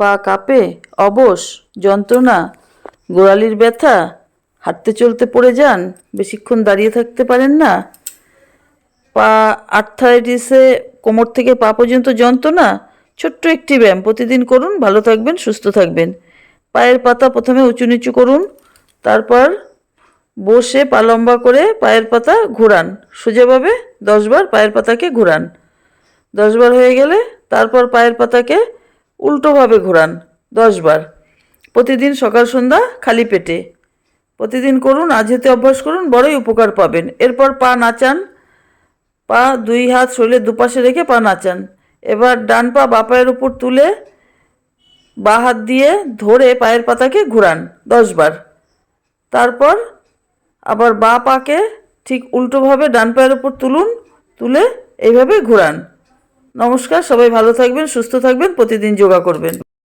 পা কাঁপে, অবশ, যন্ত্রণা, গোড়ালির ব্যথা, হাঁটতে চলতে পড়ে যান, বেশিক্ষণ দাঁড়িয়ে থাকতে পারেন না। পা আর্থারাইটিসে কোমর থেকে পা পর্যন্ত যন্ত্রণা, ছোট্ট একটি ব্যায়াম। প্রতিদিন করুন, ভালো থাকবেন, সুস্থ থাকবেন। পায়ের পাতা প্রথমে উঁচু নিচু করুন, তারপর বসে পা লম্বা করে পায়ের পাতা ঘোরান। সোজাভাবে দশবার পায়ের পাতাকে ঘোরান। দশবার হয়ে গেলে তারপর পায়ের পাতাকে উল্টোভাবে ঘোরান, দশবার। প্রতিদিন সকাল সন্ধ্যা খালি পেটে। প্রতিদিন করুন, আজ হতে অভ্যাস করুন, বড়ই উপকার পাবেন। এরপর পা নাচান পা দুই হাত শরীরের দুপাশে রেখে পা নাচান এবার ডান পা বা পায়ের উপর তুলে বা হাত দিয়ে ধরে পায়ের পাতাকে ঘোরান, দশবার। তারপর আবার বা পাকে ঠিক উল্টোভাবে ডান পায়ের উপর তুলুন, তুলে এইভাবে ঘোরান। নমস্কার সবাই ভালো থাকবেন সুস্থ থাকবেন প্রতিদিন যোগা করবেন।